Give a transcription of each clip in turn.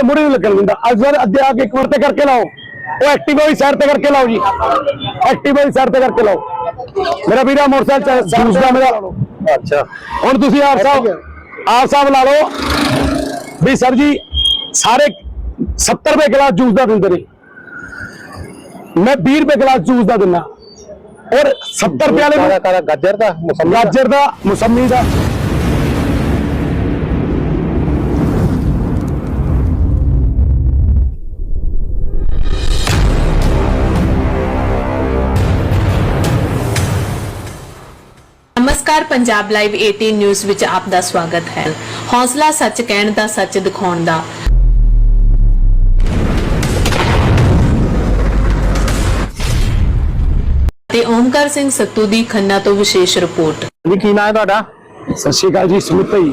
ਦੇ ਮੂਹਰੇ ਨਹੀਂ ਲੱਗਣ ਦਿੰਦਾ। ਅੱਜ ਸਰ ਅੱਗੇ ਆ ਕੇ ਇੱਕ ਵਾਰ ਤੇ ਕਰਕੇ ਲਾਓ। ਉਹ ਐਕਟਿਵਾ ਵੀ ਸਾਈਡ ਤੇ ਕਰਕੇ ਲਾਓ ਜੀ। ਐਕਟਿਵਾ ਵੀ ਸਾਈਡ ਤੇ ਕਰਕੇ ਲਾਓ। ਮੇਰਾ ਵੀਰਾ ਮੋਟਰਸਾਈਕਲ ਜੂਸ ਦਾ ਮੇਰਾ ਅੱਛਾ। ਹੁਣ ਤੁਸੀਂ ਆਪ ਸਾਹਿਬ ਆਪ ਸਾਹਿਬ ਲਾ ਲਓ। ਵੀ ਸਰ ਜੀ ਸਾਰੇ 70 ਰੁਪਏ ਗਲਾਸ ਜੂਸ ਦਾ ਦਿੰਦੇ ਨੇ। ਮੈਂ 20 ਰੁਪਏ ਗਲਾਸ ਜੂਸ ਦਾ ਦਿੰਦਾ। ਔਰ 70 ਰੁਪਏ ਵਾਲੇ ਗਾਜਰ ਦਾ। ਗਾਜਰ ਦਾ ਮੌਸਮੀ ਦਾ। ਨਮਸਕਾਰ ਪੰਜਾਬ ਲਾਈਵ 18 ਨਿਊਜ਼ ਵਿੱਚ ਆਪ ਦਾ ਸਵਾਗਤ ਹੈ। ਹੌਸਲਾ ਸੱਚ ਕਹਿਣ ਦਾ ਸੱਚ ਦਿਖਾਉਣ ਦਾ। ਤੇ ਓਮਕਾਰ ਸਿੰਘ ਸੱਤੂ ਦੀ ਖੰਨਾ ਤੋਂ ਵਿਸ਼ੇਸ਼ ਰਿਪੋਰਟ। ਜੀ ਕੀ ਨਾਂ ਹੈ ਤੁਹਾਡਾ? ਸਤਿ ਸ਼੍ਰੀ ਅਕਾਲ ਜੀ ਸੁਮਿਤ ਜੀ।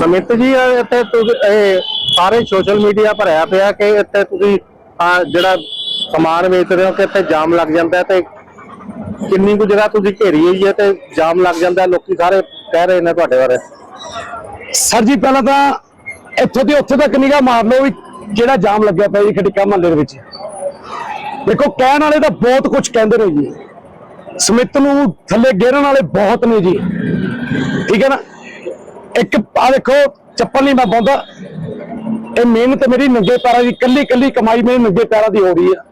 ਸਮਿਤ ਜੀ ਇਹ ਇੱਥੇ ਤੁਸੀਂ ਇਹ ਸਾਰੇ ਸੋਸ਼ਲ ਮੀਡੀਆ ਭਰਿਆ ਪਿਆ ਕਿ ਇੱਥੇ ਤੁਸੀਂ ਆਹ ਜਿਹੜਾ ਸਮਾਨ ਵੇਚਦੇ ਹੋ ਕਿ ਇੱਥੇ ਜਾਮ ਲੱਗ ਜਾਂਦਾ ਹੈ ਤੇ ਕਿੰਨੀ ਕੁ ਜਗ੍ਹਾ ਤੁਸੀਂ ਘੇਰੀ ਹੋਈ ਹੈ ਤੇ ਜਾਮ ਲੱਗ ਜਾਂਦਾ, ਲੋਕੀ ਸਾਰੇ ਕਹਿ ਰਹੇ ਨੇ ਤੁਹਾਡੇ ਬਾਰੇ? ਸਰ ਜੀ, ਪਹਿਲਾਂ ਤਾਂ ਇੱਥੋਂ ਦੀ ਉੱਥੇ ਤੱਕ ਨਿਗਾਹ ਮਾਰ ਲਓ ਵੀ ਜਿਹੜਾ ਜਾਮ ਲੱਗਿਆ ਪਿਆ ਜੀ ਖਟਿਕਾ ਮਹੱਲੇ ਦੇ ਵਿੱਚ। ਦੇਖੋ, ਕਹਿਣ ਵਾਲੇ ਤਾਂ ਬਹੁਤ ਕੁਝ ਕਹਿੰਦੇ ਨੇ ਜੀ। ਸਮਿਤ ਨੂੰ ਥੱਲੇ ਗੇਰਨ ਵਾਲੇ ਬਹੁਤ ਨੇ ਜੀ। ਠੀਕ ਹੈ ਨਾ? ਇੱਕ ਆ ਦੇਖੋ, ਚੱਪਲ ਨਹੀਂ ਮੈਂ ਪਾਉਂਦਾ। ਇਹ ਮਿਹਨਤ ਮੇਰੀ ਨੰਗੇ ਪੈਰਾਂ ਦੀ ਕੱਲੀ ਕੱਲੀ ਕਮਾਈ ਮੇਰੀ ਨੰਗੇ ਪੈਰਾਂ ਦੀ ਹੋ ਰਹੀ ਆ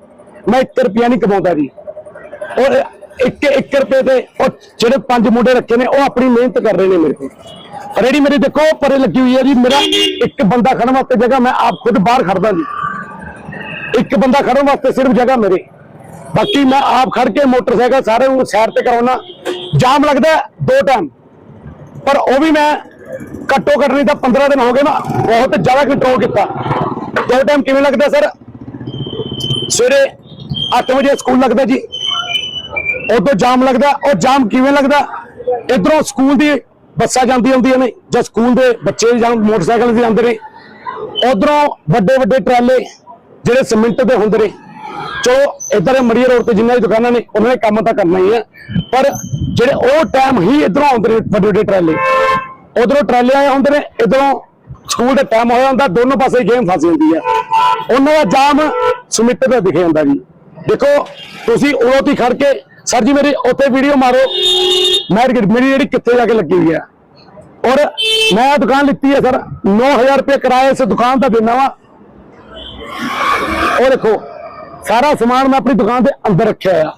ਮੈਂ 1 ਰੁਪਿਆ ਨਹੀਂ ਕਮਾਉਂਦਾ ਜੀ। ਔਰ ਇੱਕ ਇੱਕ ਰੁਪਏ 'ਤੇ ਉਹ ਜਿਹੜੇ ਪੰਜ ਮੁੰਡੇ ਰੱਖੇ ਨੇ, ਉਹ ਆਪਣੀ ਮਿਹਨਤ ਕਰ ਰਹੇ ਨੇ ਮੇਰੇ ਕੋਲ। ਰੇੜੀ ਮੇਰੀ ਦੇਖੋ, ਪਰੇ ਲੱਗੀ ਹੋਈ ਹੈ ਜੀ, ਮੇਰਾ ਇੱਕ ਬੰਦਾ ਖੜਨ ਵਾਸਤੇ ਜਗ੍ਹਾ ਮੈਂ ਆਪ ਖੁਦ ਬਾਹਰ ਖੜਦਾ ਜੀ। ਇੱਕ ਬੰਦਾ ਖੜਨ ਵਾਸਤੇ ਸਿਰਫ ਜਗ੍ਹਾ ਮੇਰੇ। ਬਾਕੀ ਮੈਂ ਆਪ ਖੜ ਕੇ ਮੋਟਰਸਾਈਕਲ ਸਾਰੇ ਨੂੰ ਸਾਈਡ ਤੇ ਕਰਾਉਣਾ ਜਾਮ ਲੱਗਦਾ ਦੋ ਟਾਈਮ ਪਰ ਉਹ ਵੀ ਮੈਂ ਘੱਟੋ ਘੱਟ ਨਹੀਂ ਤਾਂ 15 ਦਿਨ ਹੋ ਗਏ ਨਾ, ਬਹੁਤ ਜ਼ਿਆਦਾ ਕੰਟਰੋਲ ਕੀਤਾ। ਦੋ ਟਾਈਮ ਕਿਵੇਂ ਲੱਗਦਾ ਸਰ ਸਵੇਰੇ 8 ਵਜੇ ਸਕੂਲ ਲੱਗਦਾ ਜੀ। ਉਦੋਂ ਜਾਮ ਲੱਗਦਾ, ਉਹ ਜਾਮ ਕਿਵੇਂ ਲੱਗਦਾ? ਇਧਰੋਂ ਸਕੂਲ ਦੀ ਬੱਸਾਂ ਜਾਂਦੀਆਂ ਹੁੰਦੀਆਂ ਨੇ, ਜਾਂ ਸਕੂਲ ਦੇ ਬੱਚੇ ਜਾਂ ਮੋਟਰਸਾਈਕਲ ਤੇ ਜਾਂਦੇ ਨੇ। ਉਧਰੋਂ ਵੱਡੇ ਵੱਡੇ ਟਰਾਲੇ ਜਿਹੜੇ ਸੀਮਿੰਟ ਦੇ ਹੁੰਦੇ ਨੇ। ਚਲੋ, ਇਧਰ ਮੜੀਏ ਰੋਡ ਤੇ ਜਿੰਨੀਆਂ ਦੀ ਦੁਕਾਨਾਂ ਨੇ, ਉਹਨਾਂ ਨੇ ਕੰਮ ਤਾਂ ਕਰਨਾ ਹੀ ਹੈ ਪਰ ਜਿਹੜੇ ਉਹ ਟਾਈਮ ਹੀ ਇਧਰੋਂ ਆਉਂਦੇ ਨੇ ਵੱਡੇ ਵੱਡੇ ਟਰਾਲੇ। ਉਧਰੋਂ ਟਰਾਲੇ ਆਏ ਹੁੰਦੇ ਨੇ, ਇਧਰੋਂ ਸਕੂਲ ਦਾ ਟਾਈਮ ਹੋਇਆ ਹੁੰਦਾ, ਦੋਨੋਂ ਪਾਸੇ ਗੇਮ ਫਸ ਜਾਂਦੀ ਹੈ ਉਹਨਾਂ ਦਾ ਜਾਮ ਸਮਿੱਟ ਦਾ ਦਿਖੇ ਜਾਂਦਾ ਜੀ। ਦੇਖੋ, ਤੁਸੀਂ ਉਰੋਂ ਦੀ ਖੜ ਕੇ ਸਰ ਜੀ ਮੇਰੀ ਉੱਥੇ ਵੀਡੀਓ ਮਾਰੋ ਮੈਂ ਮੇਰੀ ਜਿਹੜੀ ਕਿੱਥੇ ਜਾ ਕੇ ਲੱਗੀ ਹੋਈ ਹੈ ਔਰ ਮੈਂ ਇਹ ਦੁਕਾਨ ਲਿੱਤੀ ਹੈ ਸਰ 9000 ਰੁਪਏ ਕਿਰਾਏ ਇਸ ਦੁਕਾਨ ਦਾ ਦੇਣਾ ਵਾ ਉਹ ਦੇਖੋ ਸਾਰਾ ਸਮਾਨ ਮੈਂ ਆਪਣੀ ਦੁਕਾਨ ਦੇ ਅੰਦਰ ਰੱਖਿਆ ਆ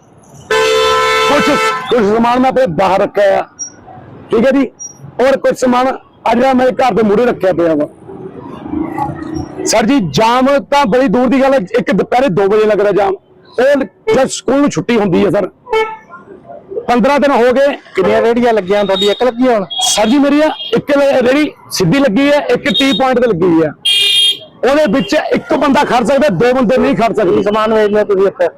ਕੁਝ ਕੁਝ ਸਮਾਨ ਮੈਂ ਆਪਣੇ ਬਾਹਰ ਰੱਖਿਆ ਆ ਠੀਕ ਹੈ ਜੀ ਔਰ ਕੁਝ ਸਮਾਨ ਅੱਜ ਮੈਂ ਮੇਰੇ ਘਰ ਦੇ ਮੂਹਰੇ ਰੱਖਿਆ ਪਿਆ ਵਾ ਸਰ ਜੀ ਜਾਮ ਤਾਂ ਬੜੀ ਦੂਰ ਦੀ ਗੱਲ ਹੈ ਇੱਕ ਦੁਪਹਿਰੇ 2 ਵਜੇ ਲੱਗਦਾ ਜਾਮ ਉਹ ਜਦ ਸਕੂਲ ਨੂੰ ਛੁੱਟੀ ਹੁੰਦੀ ਹੈ ਸਰ 15 ਦਿਨ ਹੋ ਗਏ ਕਿੰਨੀਆਂ ਰੇੜੀਆਂ ਲੱਗੀਆਂ ਤੁਹਾਡੀ ਇੱਕ ਲੱਗੀ ਹੁਣ। ਸਰ ਜੀ ਮੇਰੀ ਆ ਇੱਕ ਰੇੜੀ ਸਿੱਧੀ ਲੱਗੀ ਹੈ ਇੱਕ ਟੀ ਪੁਆਇੰਟ ਤੇ ਲੱਗੀ ਹੈ। ਉਹਦੇ ਵਿੱਚ ਇੱਕ ਬੰਦਾ ਖੜ ਸਕਦਾ ਦੋ ਬੰਦੇ ਨਹੀਂ ਖੜ ਸਕਦੇ। ਸਮਾਨ ਵੇਚਦੇ ਹੋ ਤੁਸੀਂ ਇੱਥੇ।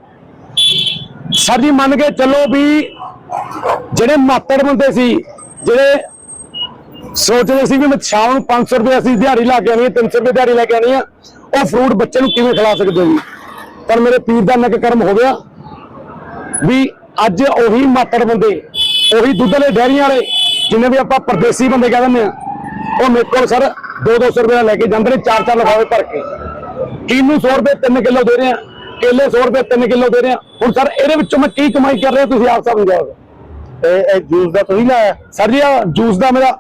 ਸਰ ਜੀ ਮੰਨ ਕੇ ਚੱਲੋ ਵੀ ਜਿਹੜੇ ਮਾਤੜ ਬੰਦੇ ਸੀ ਜਿਹੜੇ ਸੋਚਦੇ ਸੀ ਵੀ ਮੈਂ ਸ਼ਾਮ ਨੂੰ 500 ਰੁਪਏ ਅਸੀਂ ਦਿਹਾੜੀ ਲਾ ਕੇ ਆਣੀ ਹੈ 300 ਰੁਪਏ ਦਿਹਾੜੀ ਲੈ ਕੇ ਆਣੀ ਆ ਉਹ ਫਰੂਟ ਬੱਚੇ ਨੂੰ ਕਿਵੇਂ ਖਿਲਾ ਸਕਦੇ ਜੀ? ਪਰ ਮੇਰੇ ਪੀਰ ਦਾ ਨਕ ਕਰਮ ਹੋ ਗਿਆ ਵੀ ਅੱਜ ਉਹੀ ਮਾਤੜ ਬੰਦੇ ਉਹੀ ਦੁੱਧ ਵਾਲੇ ਡੈਰੀਆਂ ਵਾਲੇ ਜਿੰਨੇ ਵੀ ਆਪਾਂ ਪਰਦੇਸੀ ਬੰਦੇ ਕਹਿ ਦਿੰਦੇ ਆ ਉਹ ਮੇਰੇ ਕੋਲ ਸਰ 2-200 ਰੁਪਏ ਲੈ ਕੇ ਜਾਂਦੇ ਨੇ ਚਾਰ ਚਾਰ ਲਫਾਵੇ ਭਰ ਕੇ। ਕਿੰਨੂ 100 ਰੁਪਏ 3 ਕਿਲੋ ਦੇ ਰਹੇ ਆ ਕੇਲੇ 100 ਰੁਪਏ 3 ਕਿਲੋ ਦੇ ਰਹੇ ਆ। ਹੁਣ ਸਰ ਇਹਦੇ ਵਿੱਚੋਂ ਮੈਂ ਕੀ ਕਮਾਈ ਕਰ ਰਿਹਾ ਤੁਸੀਂ ਆਪ ਸਮਝਾਓ ਇਹ ਇਹ ਜੂਸ ਦਾ ਤੁਸੀਂ ਲਾਇਆ? ਸਰ ਜੀ ਆ ਜੂਸ ਦਾ ਮੇਰਾ।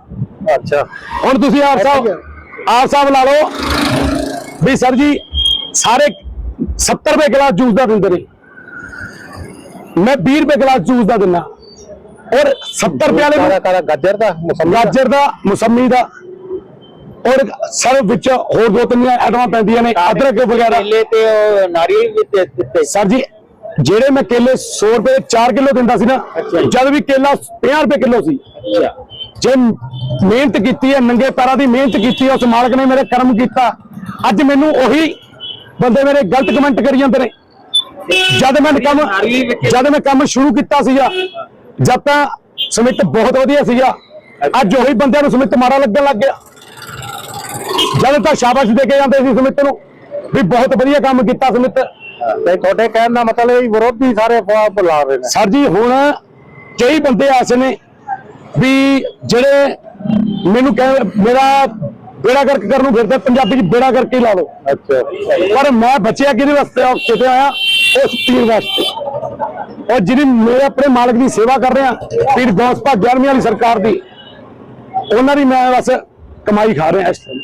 ਅੱਛਾ। ਹੁਣ ਤੁਸੀਂ ਆਪ ਸਾਹਿਬ ਆਪ ਸਾਹਿਬ ਲਾ ਲਓ ਵੀ ਸਰ ਜੀ ਸਾਰੇ 70 ਰੁਪਏ ਗਲਾਸ ਜੂਸ ਦਾ ਦਿੰਦੇ ਨੇ। ਮੈਂ 20 ਰੁਪਏ ਗਲਾਸ ਜੂਸ ਦਾ ਦਿੰਦਾ। ਔਰ 70 ਰੁਪਏ ਵਾਲੇ ਕਾਲਾ ਗਾਜਰ ਦਾ ਮੌਸਮ ਗਾਜਰ ਦਾ ਮੌਸਮੀ ਦਾ। ਔਰ ਸਰ ਵਿੱਚ ਹੋਰ ਦੋ ਤਿੰਨ ਆਈਟਮਾਂ ਪੈਂਦੀਆਂ ਨੇ ਅਦਰਕ ਵਗੈਰਾ। ਕੇਲੇ ਤੇ ਉਹ ਨਾਰੀਅਲ ਵੀ ਸਰ ਜੀ ਜਿਹੜੇ ਮੈਂ ਕੇਲੇ 100 ਰੁਪਏ 4 ਕਿਲੋ ਦਿੰਦਾ ਸੀ ਨਾ। ਜਦ ਵੀ ਕੇਲਾ 50 ਰੁਪਏ ਕਿਲੋ ਸੀ। ਜੇ ਮਿਹਨਤ ਕੀਤੀ ਹੈ ਨੰਗੇ ਪੈਰਾਂ ਦੀ ਮਿਹਨਤ ਕੀਤੀ ਉਸ ਮਾਲਕ ਨੇ ਮੇਰੇ ਕਰਮ ਕੀਤਾ। ਅੱਜ ਮੈਨੂੰ ਉਹੀ ਬੰਦੇ ਮੇਰੇ ਗਲਤ ਕਮੈਂਟ ਕਰੀ ਜਾਂਦੇ ਨੇ। ਜਦ ਮੈਂ ਕੰਮ ਜਦ ਮੈਂ ਕੰਮ ਸ਼ੁਰੂ ਕੀਤਾ ਸੀਗਾ ਜਦ ਤਾਂ ਸਮਿਤ ਬਹੁਤ ਵਧੀਆ ਸੀਗਾ। ਅੱਜ ਉਹੀ ਬੰਦਿਆਂ ਨੂੰ ਸਮਿਤ ਮਾਰਾ ਲੱਗਣ ਲੱਗ ਗਿਆ। ਜਦ ਤਾਂ ਸ਼ਾਬਾਸ਼ ਦੇ ਕੇ ਜਾਂਦੇ ਸੀ ਸਮਿਤ ਨੂੰ ਵੀ ਬਹੁਤ ਵਧੀਆ ਕੰਮ ਕੀਤਾ ਸਮਿਤ। ਤੇ ਤੁਹਾਡੇ ਕਹਿਣ ਦਾ ਮਤਲਬ ਇਹ ਵਿਰੋਧੀ ਸਾਰੇ ਫਵਾ ਬੁਲਾ ਰਹੇ ਨੇ। ਸਰ ਜੀ ਹੁਣ ਕਈ ਬੰਦੇ ਐਸੇ ਨੇ ਵੀ ਜਿਹੜੇ ਮੈਨੂੰ ਕਹਿ ਮੇਰਾ ਬੇੜਾ ਗਰਕ ਕਰਨ ਨੂੰ ਫਿਰਦਾ ਪੰਜਾਬੀ ਚ ਬੇੜਾ ਕਰਕੇ ਲਾ ਲਓ। ਅੱਛਾ। ਪਰ ਮੈਂ ਬਚਿਆ ਕਿਹਦੇ ਵਾਸਤੇ ਕਿਤੇ ਆਇਆ? ਉਸ ਪੀਰ ਵਾਸਤੇ। ਔਰ ਜਿਹੜੀ ਮੇਰੇ ਆਪਣੇ ਮਾਲਕ ਦੀ ਸੇਵਾ ਕਰ ਰਿਹਾ ਪੀਰ ਗੌਸ 11ਵੀਂ ਵਾਲੀ ਸਰਕਾਰ ਦੀ। ਉਹਨਾਂ ਦੀ ਮੈਂ ਬਸ ਕਮਾਈ ਖਾ ਰਿਹਾ ਇਸ ਟਾਈਮ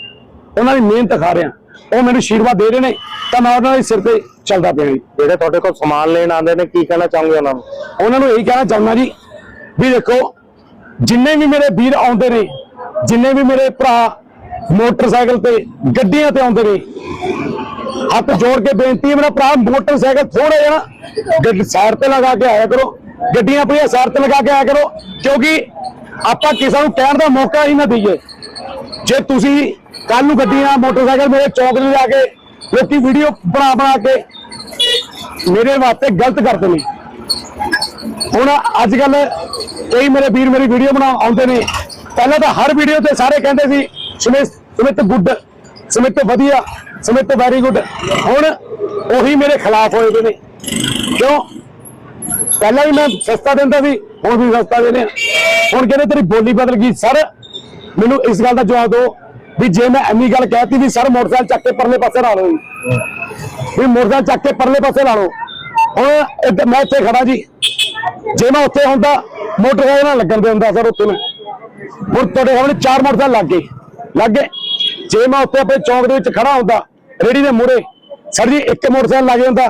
ਉਹਨਾਂ ਦੀ ਮਿਹਨਤ ਖਾ ਰਿਹਾ। ਉਹ ਮੈਨੂੰ ਆਸ਼ੀਰਵਾਦ ਦੇ ਰਹੇ ਨੇ ਤਾਂ ਮੈਂ ਉਹਨਾਂ ਦੇ ਸਿਰ ਤੇ ਚੱਲਦਾ ਪਿਆ ਜੀ। ਜਿਹੜੇ ਤੁਹਾਡੇ ਕੋਲ ਸਮਾਨ ਲੈਣ ਆਉਂਦੇ ਨੇ ਕੀ ਕਹਿਣਾ ਚਾਹੋਗੇ ਉਹਨਾਂ ਨੂੰ? ਉਹਨਾਂ ਨੂੰ ਇਹੀ ਕਹਿਣਾ ਚਾਹੁੰਦਾ ਜੀ ਵੀ ਦੇਖੋ ਜਿੰਨੇ ਵੀ ਮੇਰੇ ਵੀਰ ਆਉਂਦੇ ਨੇ ਜਿੰਨੇ ਵੀ ਮੇਰੇ ਭਰਾ ਮੋਟਰਸਾਈਕਲ ਤੇ ਗੱਡੀਆਂ ਤੇ ਆਉਂਦੇ ਨੇ ਹੱਥ ਜੋੜ ਕੇ ਬੇਨਤੀ ਹੈ, ਮੇਰਾ ਭਰਾ ਮੋਟਰਸਾਈਕਲ ਥੋੜਾ ਜਿਹਾ ਨਾ ਗੱਡੀ ਸਾਈਡ ਤੇ ਲਗਾ ਕੇ ਆਇਆ ਕਰੋ। ਗੱਡੀਆਂ ਆਪਣੀਆਂ ਸਾਈਡ ਤੇ ਲਗਾ ਕੇ ਆਇਆ ਕਰੋ, ਕਿਉਂਕਿ ਆਪਾਂ ਕਿਸੇ ਨੂੰ ਕਹਿਣ ਦਾ ਮੌਕਾ ਹੀ ਨਾ ਦਈਏ। ਜੇ ਤੁਸੀਂ ਕੱਲ ਨੂੰ ਗੱਡੀਆਂ, ਮੋਟਰਸਾਈਕਲ ਮੇਰੇ ਚੌਕ 'ਤੇ ਜਾ ਕੇ, ਲੋਕੀ ਵੀਡੀਓ ਬਣਾ ਬਣਾ ਕੇ ਮੇਰੇ ਵਾਸਤੇ ਗਲਤ ਕਰਦੇ ਨੇ। ਹੁਣ ਅੱਜ ਕੱਲ ਕਈ ਮੇਰੇ ਵੀਰ ਮੇਰੀ ਵੀਡੀਓ ਬਣਾ ਆਉਂਦੇ ਨੇ। ਪਹਿਲਾਂ ਤਾਂ ਹਰ ਵੀਡੀਓ ਤੇ ਸਾਰੇ ਕਹਿੰਦੇ ਸੀ, ਸੁਮਿਤ ਸੁਮਿਤ ਗੁੱਡ, ਸੁਮਿਤ ਵਧੀਆ। ਸੁਮਿਤ ਵੈਰੀ ਗੁੱਡ ਹੁਣ ਉਹੀ ਮੇਰੇ ਖਿਲਾਫ ਹੋਏ ਪਏ ਨੇ। ਕਿਉਂ? ਪਹਿਲਾਂ ਵੀ ਮੈਂ ਸਸਤਾ ਦਿੰਦਾ ਸੀ, ਹੁਣ ਵੀ ਸਸਤਾ ਦੇ ਰਿਹਾ ਹੁਣ ਕਹਿੰਦੇ ਤੇਰੀ ਬੋਲੀ ਬਦਲ ਗਈ। ਸਰ, ਮੈਨੂੰ ਇਸ ਗੱਲ ਦਾ ਜਵਾਬ ਦਿਓ ਵੀ ਜੇ ਮੈਂ ਇੰਨੀ ਗੱਲ ਕਹਿਤੀ ਵੀ ਸਰ ਮੋਟਰਸਾਈਕਲ ਚੱਕ ਕੇ ਪਰਲੇ ਪਾਸੇ ਲਾ ਲਓ। ਜੀ ਵੀ ਮੋਟਰਸਾਈਕਲ ਚੱਕ ਕੇ ਪਰਲੇ ਪਾਸੇ ਲਾ ਲਓ। ਹੁਣ ਇੱਧਰ ਮੈਂ ਇੱਥੇ ਖੜਾ ਜੀ। ਜੇ ਮੈਂ ਉੱਥੇ ਹੁੰਦਾ, ਮੋਟਰਸਾਈਕਲ ਨਾਲ ਲੱਗਣ ਦੇ ਹੁੰਦਾ ਸਰ ਉੱਥੇ ਮੈਂ। ਹੁਣ ਤੁਹਾਡੇ ਸਾਹਮਣੇ ਚਾਰ ਮੋਟਰਸਾਈਕਲ ਲੱਗ ਗਏ। ਲੱਗ ਗਏ। ਜੇ ਮੈਂ ਉੱਥੇ ਆਪਣੇ ਚੌਂਕ ਦੇ ਵਿੱਚ ਖੜਾ ਹੁੰਦਾ ਰੇੜੀ ਦੇ ਮੂਹਰੇ ਸਰ ਜੀ ਇੱਕ ਮੋਟਰਸਾਈਕਲ ਲੱਗ ਜਾਂਦਾ।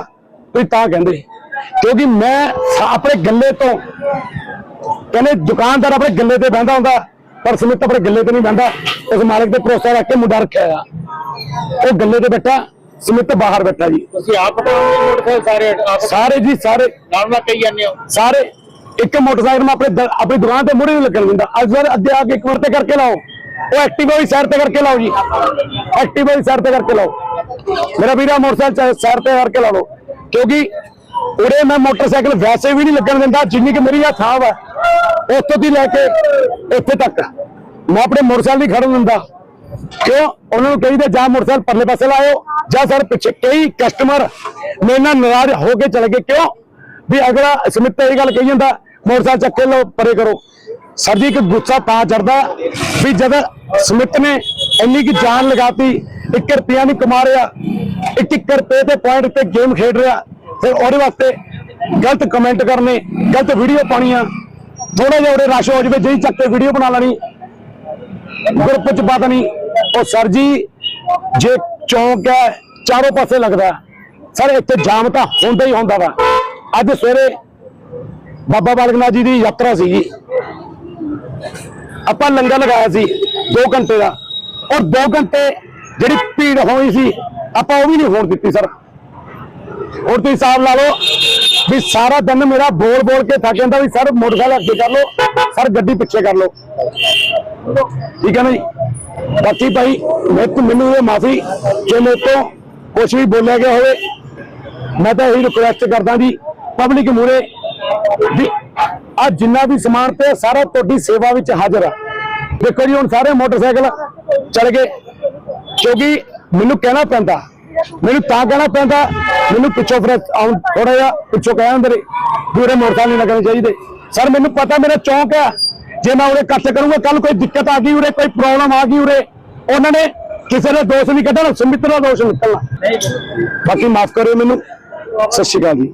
ਤੁਸੀਂ ਤਾਂ ਕਹਿੰਦੇ। ਕਿਉਂਕਿ ਮੈਂ ਆਪਣੇ ਗੱਲੇ ਤੋਂ ਕਹਿੰਦੇ ਦੁਕਾਨਦਾਰ ਆਪਣੇ ਗੱਲੇ ਤੇ ਬਹਿੰਦਾ ਹੁੰਦਾ ਪਰ ਸਮਿਤ ਆਪਣੇ ਗੱਲੇ ਤੇ ਨਹੀਂ ਬਹਿੰਦਾ। ਉਸ ਮਾਲਕ ਦੇ ਭਰੋਸਾ ਰੱਖ ਕੇ ਮੁੰਡਾ ਰੱਖਿਆ ਆ ਉਹ ਗੱਲੇ ਤੇ ਬੈਠਾ ਸਮਿਤ ਬਾਹਰ ਬੈਠਾ ਜੀ। ਤੁਸੀਂ ਆਪ ਮੋਟਰਸਾਈਕਲ? ਸਾਰੇ ਆਪ ਸਾਰੇ ਜੀ ਸਾਰੇ। ਨਾਲ ਨਾਲ ਕਹੀ ਜਾਂਦੇ ਹੋ? ਸਾਰੇ। ਇੱਕ ਮੋਟਰਸਾਈਕਲ ਮੈਂ ਆਪਣੇ ਆਪਣੀ ਦੁਕਾਨ ਤੇ ਮੂਹਰੇ ਨਹੀਂ ਲੱਗਣ ਦਿੰਦਾ। ਅੱਜ ਸਰ ਅੱਗੇ ਆ ਕੇ ਇੱਕ ਵਾਰ ਤੇ ਕਰਕੇ ਲਾਓ। ਉਹ ਐਕਟਿਵਾ ਵੀ ਸਾਈਡ ਤੇ ਕਰਕੇ ਲਾਓ ਜੀ। ਐਕਟਿਵਾ ਵੀ ਸਾਈਡ ਤੇ ਕਰਕੇ ਲਾਓ। ਮੇਰਾ ਵੀਰਾ ਮੋਟਰਸਾਈਕਲ ਸਾਈਡ ਤੇ ਕਰਕੇ ਲਾ ਲਓ। ਕਿਉਂਕਿ ਉਰੇ ਮੈਂ ਮੋਟਰਸਾਈਕਲ ਵੈਸੇ ਵੀ ਨਹੀਂ ਲੱਗਣ ਦਿੰਦਾ, ਜਿੰਨੀ ਕਿ ਮੇਰੀ ਆ ਥਾਂ ਵਾ ਉੱਥੋਂ ਦੀ ਲੈ ਕੇ ਇੱਥੇ ਤੱਕ। ਮੈਂ ਆਪਣੇ ਮੋਟਰਸਾਈਕਲ ਨਹੀਂ ਖੜਨ ਦਿੰਦਾ। ਕਿਉਂ? ਉਹਨਾਂ ਨੂੰ ਕਹੀਦਾ ਜਾਂ ਮੋਟਰਸਾਈਕਲ ਪਰਲੇ ਪਾਸੇ ਲਾਓ ਜਾਂ ਸਰ ਪਿੱਛੇ ਕਈ ਕਸਟਮਰ ਮੇਰੇ ਨਾਲ ਨਾਰਾਜ਼ ਹੋ ਕੇ ਚਲੇ ਗਏ। ਕਿਉਂ? ਵੀ ਅਗਲਾ ਸਮਿਤ ਇਹ ਗੱਲ ਕਹੀ ਜਾਂਦਾ, ਮੋਟਰਸਾਈਕਲ ਚੱਕੇ ਲਓ, ਪਰੇ ਕਰੋ। ਸਰ ਜੀ ਇੱਕ ਗੁੱਸਾ ਤਾਂ ਚੜਦਾ ਵੀ ਜਦ ਸਮਿਤ ਨੇ ਇੰਨੀ ਕਿ ਜਾਨ ਲਗਾਤੀ 1 ਰੁਪਿਆ ਨਹੀਂ ਕਮਾ ਰਿਹਾ 1 ਰੁਪਏ 'ਤੇ ਪੁਆਇੰਟ ਤੇ ਗੇਮ ਖੇਡ ਰਿਹਾ। ਫਿਰ ਉਹਦੇ ਵਾਸਤੇ ਗਲਤ ਕਮੈਂਟ ਕਰਨੇ, ਗਲਤ ਵੀਡੀਓ ਪਾਉਣੀਆਂ। ਥੋੜਾ ਜਿਹਾ ਉਹਦੇ ਰਸ਼ ਹੋ ਜਾਵੇ, ਜਿਹੀ ਚੱਕ ਕੇ ਵੀਡੀਓ ਬਣਾ ਲੈਣੀ। ਗਰੁੱਪ ਚ ਪਤਾ ਨਹੀਂ ਉਹ ਸਰ ਜੀ, ਜੇ ਚੌਂਕ ਹੈ, ਚਾਰੋਂ ਪਾਸੇ ਲੱਗਦਾ। ਸਰ ਇੱਥੇ ਜਾਮ ਤਾਂ ਹੁੰਦਾ ਹੀ ਹੁੰਦਾ ਵਾ। ਅੱਜ ਸਵੇਰੇ ਬਾਬਾ ਬਾਲਕ ਨਾਥ ਜੀ ਦੀ ਯਾਤਰਾ ਸੀਗੀ। ਆਪਾਂ ਲੰਗਰ ਲਗਾਇਆ ਸੀ 2 ਘੰਟੇ ਦਾ। ਔਰ 2 ਘੰਟੇ ਜਿਹੜੀ ਭੀੜ ਹੋਈ ਸੀ, ਆਪਾਂ ਉਹ ਵੀ ਨਹੀਂ ਹੋਣ ਦਿੱਤੀ, ਸਰ। ਹੋਰ ਤੁਸੀਂ ਹਿਸਾਬ ਲਾ ਲਓ ਵੀ ਸਾਰਾ ਦਿਨ ਮੇਰਾ ਬੋਲ ਬੋਲ ਕੇ ਥੱਕ ਜਾਂਦਾ ਵੀ, ਸਰ, ਮੋਟਰਸਾਈਕਲ ਅੱਗੇ ਕਰ ਲਓ, ਸਰ, ਗੱਡੀ ਪਿੱਛੇ ਕਰ ਲਓ। ਠੀਕ ਹੈ ਨਾ ਜੀ? ਬਾਕੀ ਭਾਈ ਮੈਨੂੰ ਇਹ ਮਾਫੀ, ਜੇ ਮੇਰੇ ਤੋਂ ਕੁਝ ਵੀ ਬੋਲਿਆ ਗਿਆ ਹੋਵੇ, ਮੈਂ ਤਾਂ ਇਹੀ ਰਿਕੁਐਸਟ ਕਰਦਾ ਜੀ ਪਬਲਿਕ ਮੂਰੇ ਵੀ ਆ ਜਿੰਨਾ ਵੀ ਸਮਾਨ ਤੇ ਸਾਰਾ ਤੁਹਾਡੀ ਸੇਵਾ ਵਿੱਚ ਹਾਜ਼ਰ ਆ। ਦੇਖੋ ਜੀ, ਹੁਣ ਸਾਰੇ ਮੋਟਰਸਾਈਕਲ ਚਲੇ ਗਏ। ਕਿਉਂਕਿ ਮੈਨੂੰ ਕਹਿਣਾ ਪੈਂਦਾ, ਮੈਨੂੰ ਤਾਂ ਕਹਿਣਾ ਪੈਂਦਾ, ਮੈਨੂੰ ਪਿੱਛੋਂ ਫਿਰ ਆਉਣ ਥੋੜਾ ਜਿਹਾ ਪਿੱਛੋਂ ਕਹਿ ਹੁੰਦੇ ਪੂਰੇ ਮੋਰਚਾ ਨਹੀਂ ਲੱਗਣੇ ਚਾਹੀਦੇ। ਸਰ ਮੈਨੂੰ ਪਤਾ, ਮੇਰਾ ਚੌਂਕ ਆ ਜੇ ਮੈਂ ਉਰੇ ਇਕੱਠ ਕਰੂੰਗਾ ਕੱਲ ਕੋਈ ਦਿੱਕਤ ਆ ਗਈ ਉਰੇ, ਕੋਈ ਪ੍ਰੋਬਲਮ ਆ ਗਈ ਉਰੇ, ਉਹਨਾਂ ਨੇ ਕਿਸੇ ਦਾ ਦੋਸ਼ ਨਹੀਂ ਕੱਢਣਾ, ਸੁਮਿਤ ਦਾ ਦੋਸ਼ ਨਿਕਲਣਾ ਬਾਕੀ ਮਾਫ ਕਰਿਓ ਮੈਨੂੰ। ਸਤਿ ਸ਼੍ਰੀ ਅਕਾਲ ਜੀ।